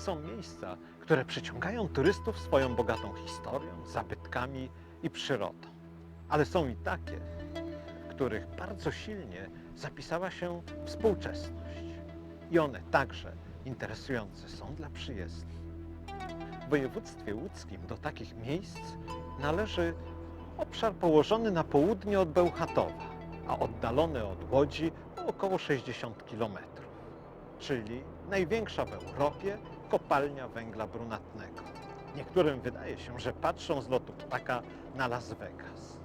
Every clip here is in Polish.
Są miejsca, które przyciągają turystów swoją bogatą historią, zabytkami i przyrodą. Ale są i takie, których bardzo silnie zapisała się współczesność. I one także interesujące są dla przyjezdnych. W województwie łódzkim do takich miejsc należy obszar położony na południe od Bełchatowa, a oddalony od Łodzi o około 60 km, czyli największa w Europie kopalnia węgla brunatnego. Niektórym wydaje się, że patrzą z lotu ptaka na Las Vegas.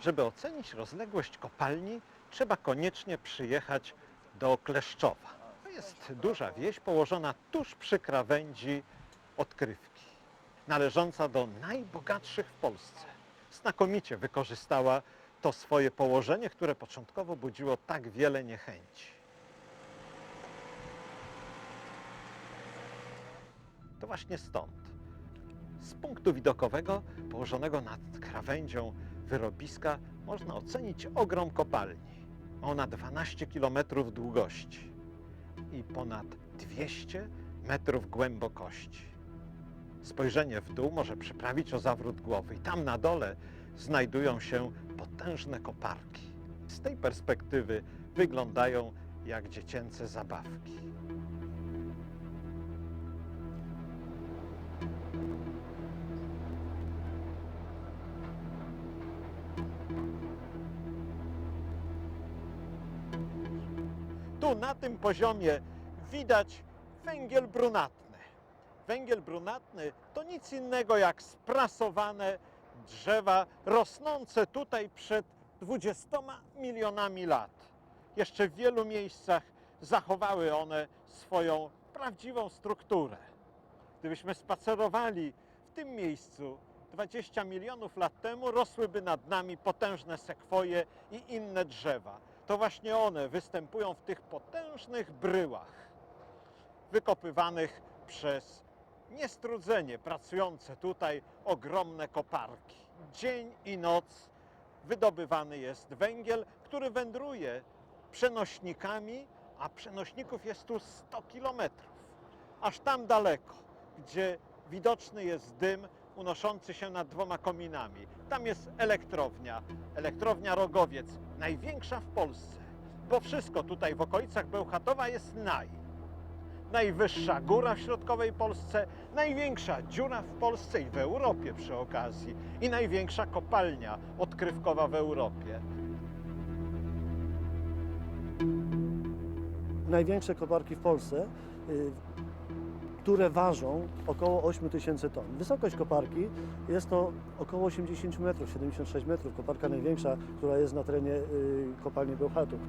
Żeby ocenić rozległość kopalni, trzeba koniecznie przyjechać do Kleszczowa. To jest duża wieś położona tuż przy krawędzi odkrywki, należąca do najbogatszych w Polsce. Znakomicie wykorzystała to swoje położenie, które początkowo budziło tak wiele niechęci. To właśnie stąd, z punktu widokowego położonego nad krawędzią wyrobiska, można ocenić ogrom kopalni. Ma ona 12 km długości i ponad 200 metrów głębokości. Spojrzenie w dół może przyprawić o zawrót głowy i tam na dole znajdują się potężne koparki. Z tej perspektywy wyglądają jak dziecięce zabawki. Tu na tym poziomie widać węgiel brunatny. Węgiel brunatny to nic innego jak sprasowane drzewa rosnące tutaj przed 20 milionami lat. Jeszcze w wielu miejscach zachowały one swoją prawdziwą strukturę. Gdybyśmy spacerowali w tym miejscu 20 milionów lat temu, rosłyby nad nami potężne sekwoje i inne drzewa. To właśnie one występują w tych potężnych bryłach, wykopywanych przez niestrudzenie pracujące tutaj ogromne koparki. Dzień i noc wydobywany jest węgiel, który wędruje przenośnikami, a przenośników jest tu 100 kilometrów. Aż tam daleko, gdzie widoczny jest dym unoszący się nad dwoma kominami. Tam jest elektrownia, elektrownia Rogowiec, największa w Polsce, bo wszystko tutaj w okolicach Bełchatowa jest naj. Najwyższa góra w środkowej Polsce, największa dziura w Polsce i w Europie przy okazji i największa kopalnia odkrywkowa w Europie. największe koparki w Polsce, y, które ważą około 8 tysięcy ton. Wysokość koparki jest to około 80 metrów, 76 metrów. Koparka największa, która jest na terenie y, kopalni Bełchatów.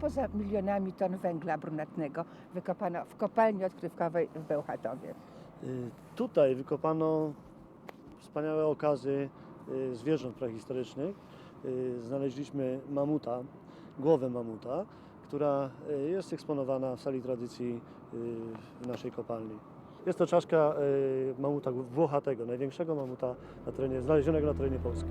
Poza milionami ton węgla brunatnego wykopano w kopalni odkrywkowej w Bełchatowie? Y, Tutaj wykopano wspaniałe okazy y, zwierząt prehistorycznych. Y, Znaleźliśmy mamuta, głowę mamuta, która jest eksponowana w sali tradycji naszej kopalni. Jest to czaszka mamuta włochatego, największego mamuta na terenie, znalezionego na terenie Polski.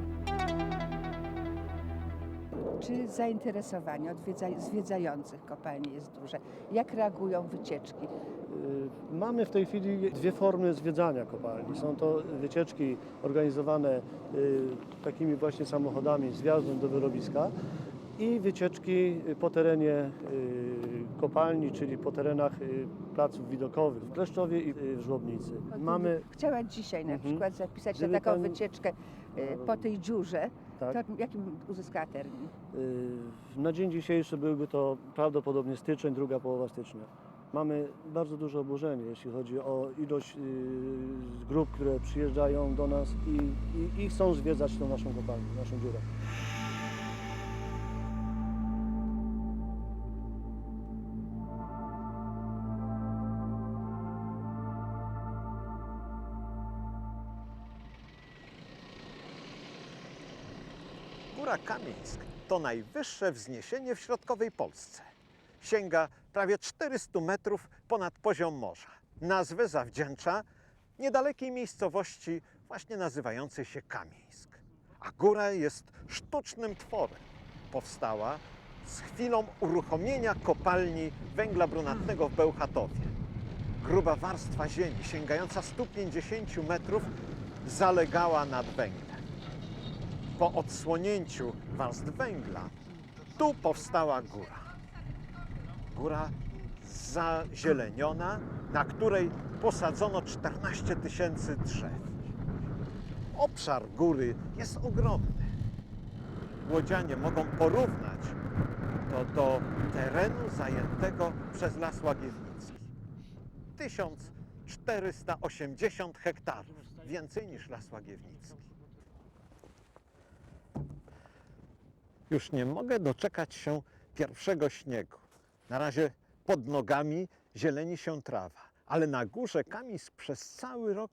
Czy zainteresowanie odwiedza- zwiedzających kopalni jest duże? Jak reagują wycieczki? Y, Mamy w tej chwili dwie formy zwiedzania kopalni. Są to wycieczki organizowane y, takimi właśnie samochodami z wjazdem do wyrobiska i wycieczki po terenie y, kopalni, czyli po terenach y, placów widokowych w Kleszczowie i y, w Żłobnicy. Mamy Chciała dzisiaj na Mhm. przykład zapisać Gdyby na taką pani- wycieczkę y, po tej dziurze, tak, to jakim uzyskała termin? y, na dzień dzisiejszy byłby to prawdopodobnie styczeń, druga połowa stycznia. Mamy bardzo duże obłożenie, jeśli chodzi o ilość y, grup, które przyjeżdżają do nas i, i, i chcą zwiedzać tą naszą kopalnię, naszą dziurę. Kamieńsk to najwyższe wzniesienie w środkowej Polsce. Sięga prawie 400 metrów ponad poziom morza. Nazwę zawdzięcza niedalekiej miejscowości właśnie nazywającej się Kamieńsk. A góra jest sztucznym tworem. Powstała z chwilą uruchomienia kopalni węgla brunatnego w Bełchatowie. Gruba warstwa ziemi, sięgająca 150 metrów, zalegała nad węglem. Po odsłonięciu warstw węgla tu powstała góra. Góra zazieleniona, na której posadzono 14 tysięcy drzew. Obszar góry jest ogromny. Łodzianie mogą porównać to do terenu zajętego przez Las Łagiewnicki. 1480 hektarów, więcej niż Las Łagiewnicki. Już nie mogę doczekać się pierwszego śniegu. Na razie pod nogami zieleni się trawa, ale na górze Kamisk przez cały rok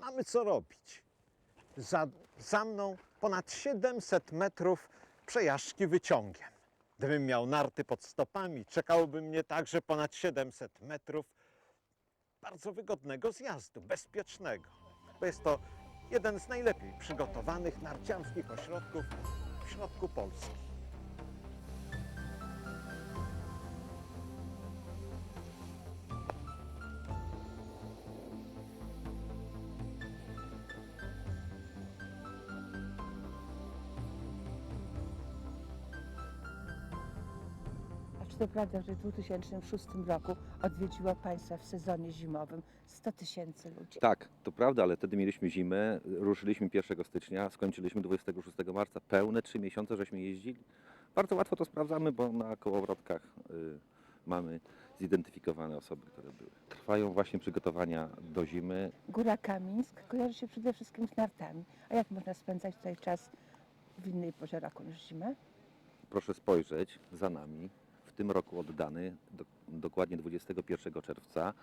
mamy co robić. Za, za mną ponad 700 metrów przejażdżki wyciągiem. Gdybym miał narty pod stopami, czekałoby mnie także ponad 700 metrów bardzo wygodnego zjazdu, bezpiecznego. Bo jest to jeden z najlepiej przygotowanych narciarskich ośrodków w środku Polski. To prawda, że w 2006 roku odwiedziło Państwa w sezonie zimowym 100 tysięcy ludzi? Tak, to prawda, ale wtedy mieliśmy zimę, ruszyliśmy 1 stycznia, skończyliśmy 26 marca, pełne trzy miesiące żeśmy jeździli. Bardzo łatwo to sprawdzamy, bo na kołowrotkach y, mamy zidentyfikowane osoby, które były. Trwają właśnie przygotowania do zimy. Góra Kamińsk kojarzy się przede wszystkim z nartami. A jak można spędzać tutaj czas w innej porze roku niż zimę? Proszę spojrzeć za nami, tym roku oddany, do, dokładnie 21 czerwca,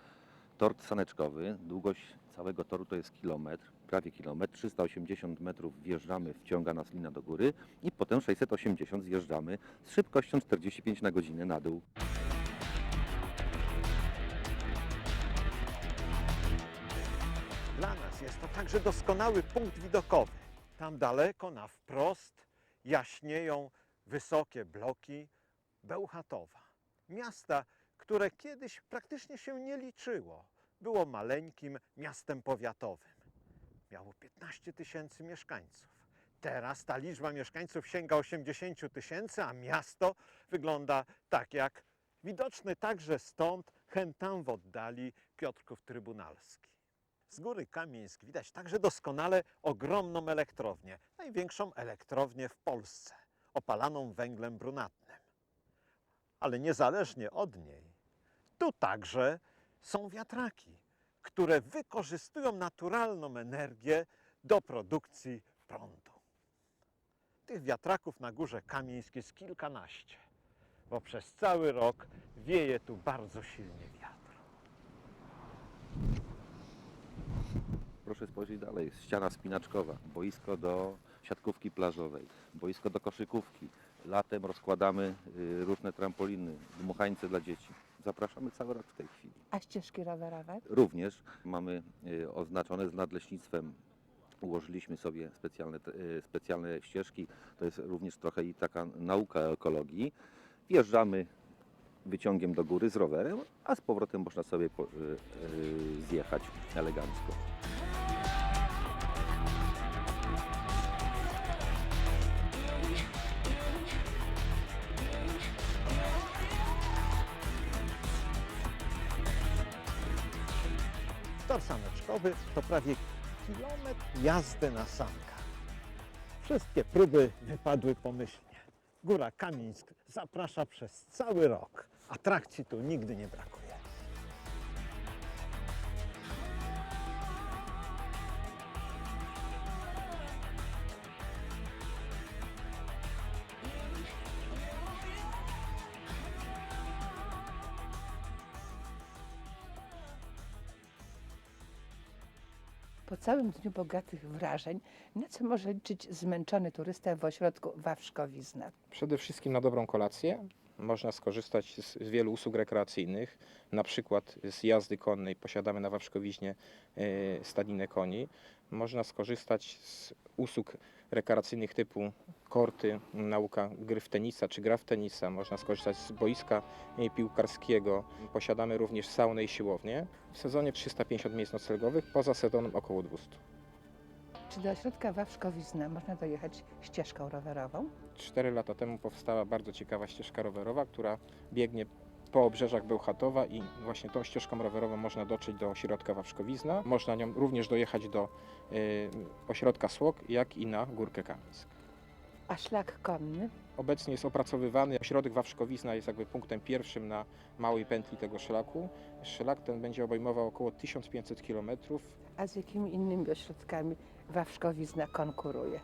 tort saneczkowy. Długość całego toru to jest kilometr, prawie kilometr. 380 metrów wjeżdżamy, wciąga nas lina do góry i potem 680 zjeżdżamy z szybkością 45 na godzinę na dół. Dla nas jest to także doskonały punkt widokowy. Tam daleko, na wprost, jaśnieją wysokie bloki Bełchatowa. Miasta, które kiedyś praktycznie się nie liczyło. Było maleńkim miastem powiatowym. Miało 15 tysięcy mieszkańców. Teraz ta liczba mieszkańców sięga 80 tysięcy, a miasto wygląda tak jak widoczny także stąd hen tam w oddali Piotrków Trybunalski. Z góry Kamieńsk widać także doskonale ogromną elektrownię, największą elektrownię w Polsce, opalaną węglem brunatnym. Ale niezależnie od niej, tu także są wiatraki, które wykorzystują naturalną energię do produkcji prądu. Tych wiatraków na górze Kamieńsk jest kilkanaście, bo przez cały rok wieje tu bardzo silnie wiatr. Proszę spojrzeć dalej, ściana spinaczkowa, boisko do siatkówki plażowej, boisko do koszykówki. Latem rozkładamy y, różne trampoliny, dmuchańce dla dzieci. Zapraszamy cały rok w tej chwili. A ścieżki rowerowe? Również mamy y, oznaczone z nadleśnictwem. Ułożyliśmy sobie specjalne, y, specjalne ścieżki. To jest również trochę i taka nauka ekologii. Wjeżdżamy wyciągiem do góry z rowerem, a z powrotem można sobie zjechać elegancko. Tor saneczkowy to prawie kilometr jazdy na sankach. Wszystkie próby wypadły pomyślnie. Góra Kamińsk zaprasza przez cały rok. Atrakcji tu nigdy nie brakuje. Po całym dniu bogatych wrażeń, na co może liczyć zmęczony turysta w ośrodku Wawrzkowizna? Przede wszystkim na dobrą kolację. Można skorzystać z wielu usług rekreacyjnych, na przykład z jazdy konnej. Posiadamy na Wawrzkowiźnie e, stadninę koni. Można skorzystać z usług rekreacyjnych typu korty, nauka gry w tenisa czy gra w tenisa. Można skorzystać z boiska piłkarskiego. Posiadamy również saunę i siłownię. W sezonie 350 miejsc noclegowych, poza sezonem około 200. Czy do ośrodka Wawrzkowizna można dojechać ścieżką rowerową? Cztery lata temu powstała bardzo ciekawa ścieżka rowerowa, która biegnie po obrzeżach Bełchatowa i właśnie tą ścieżką rowerową można dotrzeć do ośrodka Wawrzkowizna. Można nią również dojechać do y, ośrodka Słok, jak i na Górkę Kamieńsk. A szlak konny? Obecnie jest opracowywany. Ośrodek Wawrzkowizna jest jakby punktem pierwszym na małej pętli tego szlaku. Szlak ten będzie obejmował około 1500 km. A z jakimi innymi ośrodkami Wawrzkowizna konkuruje?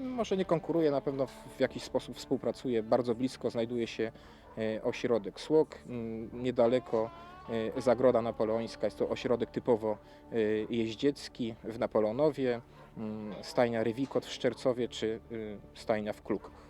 Może nie konkuruje, na pewno w jakiś sposób współpracuje. Bardzo blisko znajduje się e, ośrodek Słok, mm, niedaleko e, Zagroda Napoleońska. Jest to ośrodek typowo e, jeździecki w Napoleonowie, stajnia Rywikot w Szczercowie czy y, stajnia w Klukach.